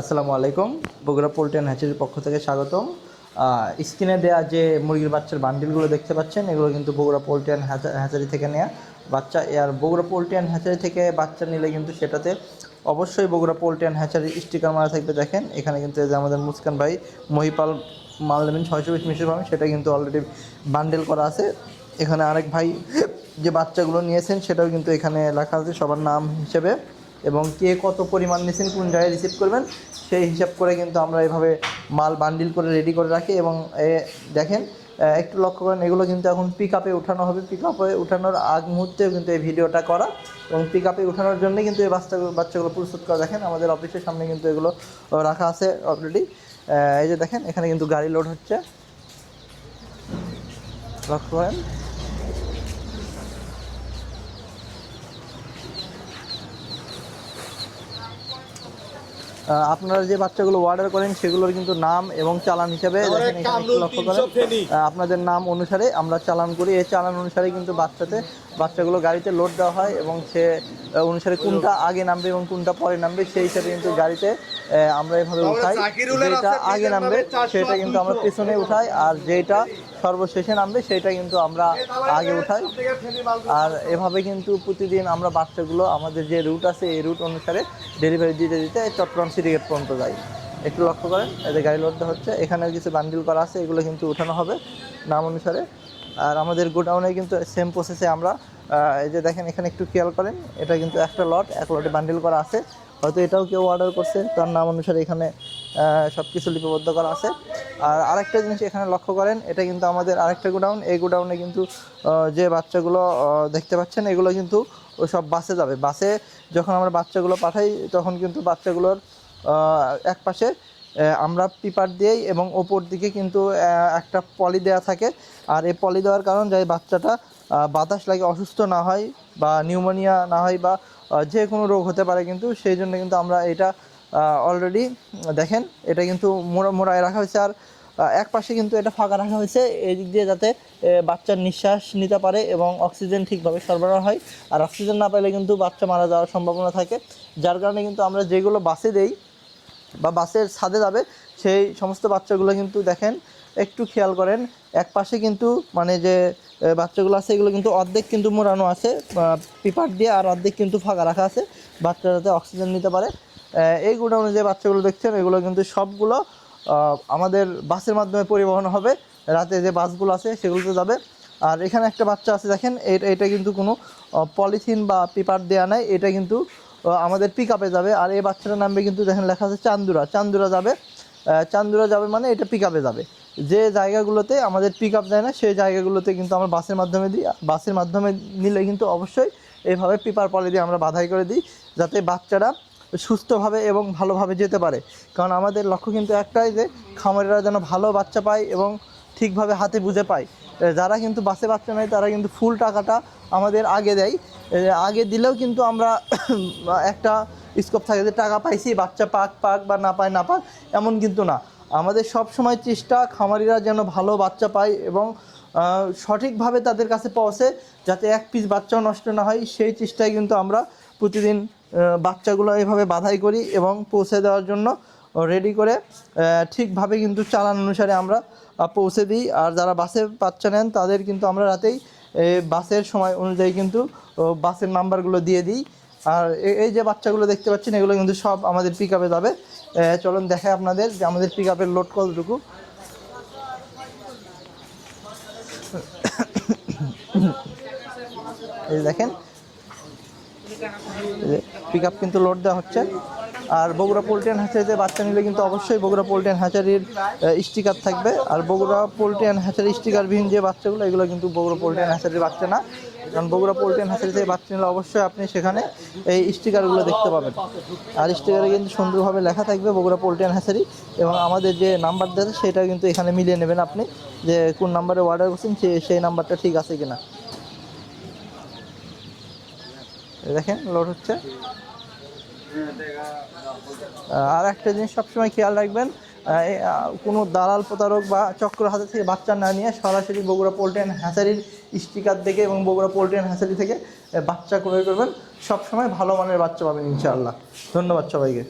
আসসালামু আলাইকুম। Bogura poultry and হ্যাচারির পক্ষ থেকে স্বাগতম। স্ক্রিনে দেওয়া যে মুরগির বাচ্চার বান্ডিলগুলো দেখতে পাচ্ছেন, এগুলো কিন্তু বগুড়া পোল্ট্রি অ্যান্ড হ্যাচারি থেকে নেওয়া বাচ্চা। আর বগুড়া পোল্ট্রি অ্যান্ড হ্যাচারি থেকে বাচ্চা নিলে কিন্তু সেটাতে অবশ্যই Bogura poultry and hatchery sticker মারা থাকবে, দেখেন। এখানে কিন্তু যে আমাদের মুস্কান ভাই, মহিপাল মাল নেবেন ছয়শো বিশ মিশে সেটা কিন্তু অলরেডি বান্ডেল করা আছে। এখানে আরেক ভাই যে বাচ্চাগুলো নিয়েছেন, সেটাও কিন্তু এখানে লেখা আছে, সবার নাম হিসেবে। এবং কে কত পরিমাণ নিয়েছেন কোন জায়গায় রিসিভ করবেন, সেই হিসাব করে কিন্তু আমরা এভাবে মাল বান্ডিল করে রেডি করে রাখি এবং এ দেখেন একটু লক্ষ্য করেন, এগুলো কিন্তু এখন পিক আপে উঠানো হবে। পিক আপে উঠানোর আগ মুহূর্তেও কিন্তু এই ভিডিওটা করা এবং পিক আপে উঠানোর জন্যই কিন্তু এই বাচ্চাগুলো বাচ্চাগুলো প্রস্তুত করা। দেখেন, আমাদের অফিসের সামনে কিন্তু এগুলো রাখা আছে অলরেডি এই যে দেখেন, এখানে কিন্তু গাড়ি লোড হচ্ছে। লক্ষ্য করেন। আপনারা যে বাচ্চাগুলো অর্ডার করেন সেগুলোর কিন্তু নাম এবং চালান হিসেবে লক্ষ্য করেন। আপনাদের নাম অনুসারে আমরা চালান করি। এই চালান অনুসারে কিন্তু বাচ্চাতে বাচ্চাগুলো গাড়িতে লোড দেওয়া হয় এবং সে অনুসারে কোনটা আগে নামবে এবং কোনটা পরে নামবে সেই হিসাবে কিন্তু গাড়িতে আমরা এভাবে উঠাই। যেটা আগে নামবে সেটা কিন্তু আমরা পেছনে উঠাই আর যেটা সর্বশেষে নামবে সেটা কিন্তু আমরা আগে উঠাই। আর এভাবে কিন্তু প্রতিদিন আমরা বাচ্চাগুলো আমাদের যে রুট আছে এই রুট অনুসারে ডেলিভারি দিতে দিতে চট্টগ্রাম সিটি গেট পর্যন্ত যাই। একটু লক্ষ্য করেন, এদের গাড়ি লোড দেওয়া হচ্ছে। এখানে কিছু বান্ডিল করা আছে, এগুলো কিন্তু উঠানো হবে নাম অনুসারে। আর আমাদের গোডাউনে কিন্তু সেম প্রসেসে আমরা এই যে দেখেন, এখানে একটু খেয়াল করেন, এটা কিন্তু একটা লট এক লটে বান্ডিল করা আছে। হয়তো এটাও কেউ অর্ডার করছে, তার নাম অনুসারে এখানে সব কিছু লিপিবদ্ধ করা আছে। আর আরেকটা জিনিস এখানে লক্ষ্য করেন, এটা কিন্তু আমাদের আরেকটা গোডাউন এই গোডাউনে কিন্তু যে বাচ্চাগুলো দেখতে পাচ্ছেন, এগুলো কিন্তু সব বাসে যাবে। বাসে যখন আমরা বাচ্চাগুলো পাঠাই, তখন কিন্তু বাচ্চাগুলোর এক পাশে আমরা পিপার দিয়েই এবং ওপর দিকে কিন্তু একটা পলি দেওয়া থাকে। আর এই পলি দেওয়ার কারণ যাই বাচ্চাটা বাতাস লাগে, অসুস্থ না হয় বা নিউমোনিয়া না হয় বা যে কোনো রোগ হতে পারে কিন্তু, সেই জন্য কিন্তু আমরা এটা অলরেডি দেখেন, এটা কিন্তু মোড়া, মোড়ায় রাখা হয়েছে। আর এক পাশে কিন্তু এটা ফাঁকা রাখা হয়েছে এই দিক দিয়ে যাতে বাচ্চার নিঃশ্বাস নিতে পারে এবং অক্সিজেন ঠিকভাবে সরবরাহ হয়। আর অক্সিজেন না পেলে কিন্তু বাচ্চা মারা যাওয়ার সম্ভাবনা থাকে। যার কারণে কিন্তু আমরা যেগুলো বাসে দেই বা বাসের ছাদে যাবে, সেই সমস্ত বাচ্চাগুলো কিন্তু দেখেন, একটু খেয়াল করেন, এক পাশে কিন্তু মানে যে বাচ্চাগুলো আছে, এগুলো কিন্তু অর্ধেক কিন্তু মোড়ানো আছে পিপার দিয়ে আর অর্ধেক কিন্তু ফাঁকা রাখা আছে, বাচ্চারা যাতে অক্সিজেন নিতে পারে। এই গোডাউনে যে বাচ্চাগুলো দেখছেন, এগুলো কিন্তু সবগুলো আমাদের বাসের মাধ্যমে পরিবহন হবে। রাতে যে বাসগুলো আছে সেগুলোতে যাবে। আর এখানে একটা বাচ্চা আছে, দেখেন এটা এটা কিন্তু কোনো পলিথিন বা পেপার দেওয়া নাই। এটা কিন্তু আমাদের পিক আপে যাবে। আর এই বাচ্চাটার নামবে কিন্তু, দেখেন, লেখা আছে চান্দুরা। চান্দুরা যাবে চান্দুরা যাবে মানে এটা পিক যাবে। যে জায়গাগুলোতে আমাদের পিক আপ যায় না, সেই জায়গাগুলোতে কিন্তু আমরা বাসের মাধ্যমে দিই। বাসের মাধ্যমে নিলে কিন্তু অবশ্যই এইভাবে পেপার পলি দিয়ে আমরা বাধাই করে দিই, যাতে বাচ্চারা সুস্থভাবে এবং ভালোভাবে যেতে পারে। কারণ আমাদের লক্ষ্য কিন্তু একটাই যে, খামারিরা যেন ভালো বাচ্চা পায় এবং ঠিকভাবে হাতে বুঝে পায়। যারা কিন্তু বাসে বাচ্চা নেয়, তারা কিন্তু ফুল টাকাটা আমাদের আগে দেয়। আগে দিলেও কিন্তু আমরা একটা স্কোপ থাকে যে, টাকা পাইছি, বাচ্চা পাক পাক বা না পায়, না পাক, এমন কিন্তু না। আমাদের সব সময় চেষ্টা খামারিরা যেন ভালো বাচ্চা পায় এবং সঠিকভাবে তাদের কাছে পৌঁছে, যাতে এক পিস বাচ্চাও নষ্ট না হয়, সেই চেষ্টায় কিন্তু আমরা প্রতিদিন বাচ্চাগুলো এভাবে বাধাই করি এবং পৌঁছে দেওয়ার জন্য রেডি করে ঠিকভাবে কিন্তু চালান অনুসারে আমরা পৌঁছে দিই। আর যারা বাসে বাচ্চা নেন, তাদের কিন্তু আমরা রাতেই বাসের সময় অনুযায়ী কিন্তু বাসের নাম্বারগুলো দিয়ে দিই। আর এই যে বাচ্চাগুলো দেখতে পাচ্ছেন, এগুলো কিন্তু সব আমাদের পিক আপে যাবে। চলুন দেখাই আপনাদের যে আমাদের পিক আপের লোড কতটুকু। এই দেখেন পিক আপ কিন্তু লোড দেওয়া হচ্ছে। আর বগুড়া পোল্ট্রি অ্যান্ড হ্যাচারিতে বাচ্চা নিলে কিন্তু অবশ্যই বগুড়া পোল্ট্রি অ্যান্ড হ্যাচারির স্টিকার থাকবে। আর বগুড়া পোল্ট্রি অ্যান্ড হ্যাচারি স্টিকারবিহীন যে বাচ্চাগুলো, এগুলো কিন্তু বগুড়া পোল্ট্রি অ্যান্ড হ্যাচারির বাচ্চা না। কারণ বগুড়া পোল্ট্রি অ্যান্ড হ্যাচারি বাচ্চা নিলে অবশ্যই আপনি সেখানে এই স্টিকারগুলো দেখতে পাবেন। আর স্টিকারে কিন্তু সুন্দরভাবে লেখা থাকবে বগুড়া পোল্ট্রি অ্যান্ড হ্যাচারি এবং আমাদের যে নাম্বার দেয় সেটা কিন্তু এখানে মিলিয়ে নেবেন আপনি যে কোন নাম্বারে অর্ডার করছেন সেই নাম্বারটা ঠিক আছে কিনা এই দেখেন লোড হচ্ছে। আর একটা জিনিস সবসময় খেয়াল রাখবেন কোনো দালাল প্রতারক বা চক্র হাতে থেকে বাচ্চা না নিয়ে সরাসরি বগুড়া পোল্ট্রি অ্যান্ড হ্যাঁচারির স্টিকার দেখে এবং বগুড়া পোল্ট্রি অ্যান্ড হ্যাঁচারি থেকে বাচ্চা ক্রয় করবেন। সবসময় ভালো মানের বাচ্চা পাবেন ইনশাআল্লাহ। ধন্যবাদ সবাইকে।